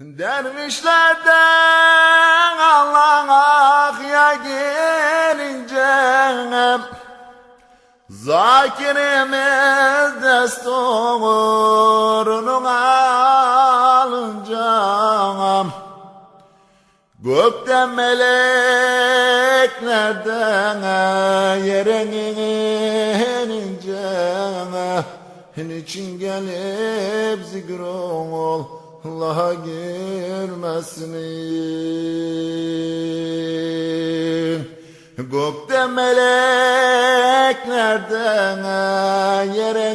Dervişlerden Allah'a gelince Zakirimiz desturunu alınca Gökten meleklerden yere inince Niçin gelip zikrol Allah'a girmesini Gökte meleklerden yere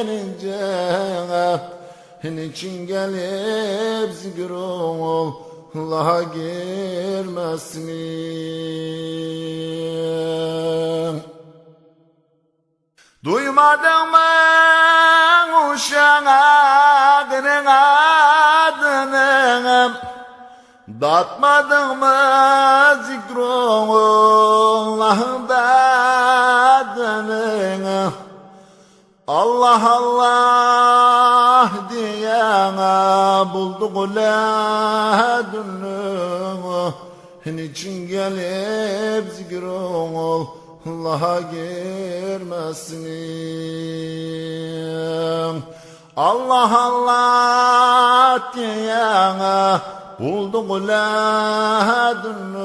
inince Niçin gelip zikrol Allah'a girmesini Duymadın mı uşağın adının adını Datmadın mı zikrullahın adını? Allah Allah diyene bulduk ladünü Niçin gelip zikrul Allah'a girmesini Allah Allah diyene bulduk ladünü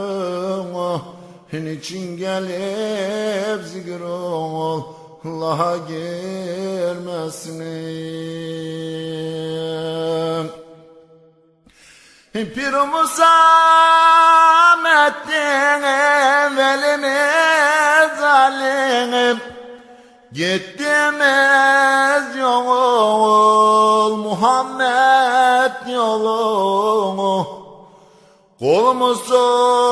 Niçin gelip zikrul Allah'a girmesini Pir Musamettin velimiz alim Gittiğimiz yol Muhammed yolu. Kolumu sorarsan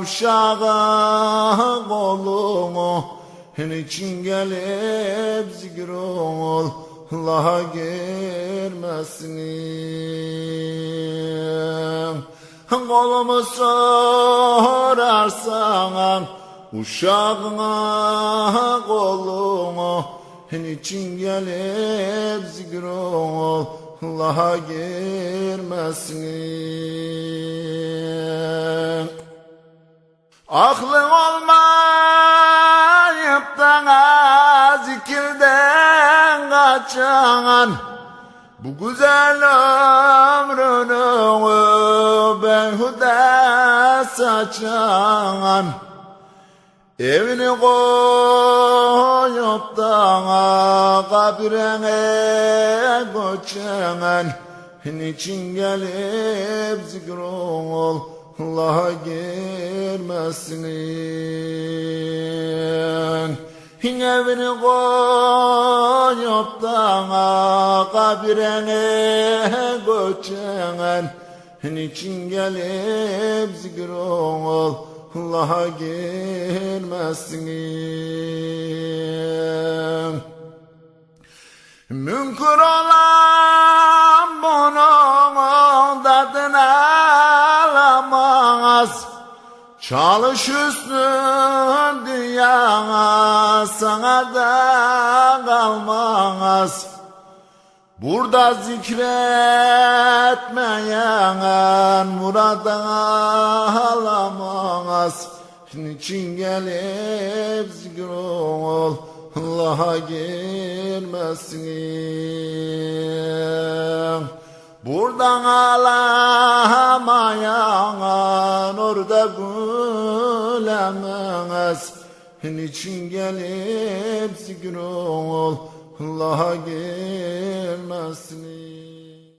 uşağa kolumu Niçin gelip zikrol Allah'a girmesini. Kolumu sorarsan uşağına kolumu Niçin gelip zikrol Allah'a girmesini Aklın olmayıp da zikirden kaçan Bu güzel ömrünü beyhude saçan Evini koyup da kabirine göçen Niçin gelip zikrol Allah'a girmesini Evini koyup da kabirine göçen Niçin gelip zikrol Allah'a girmesini Mümkün olan bunun tadını alamaz. Çalış üstün dünyana sana da kalmaz Burada zikretmeyen muradan alamaz Niçin gelip zikrol Allah'a girmesini Buradan alamayan orada gülemez. Niçin gelip zikrol Allah'a girmesini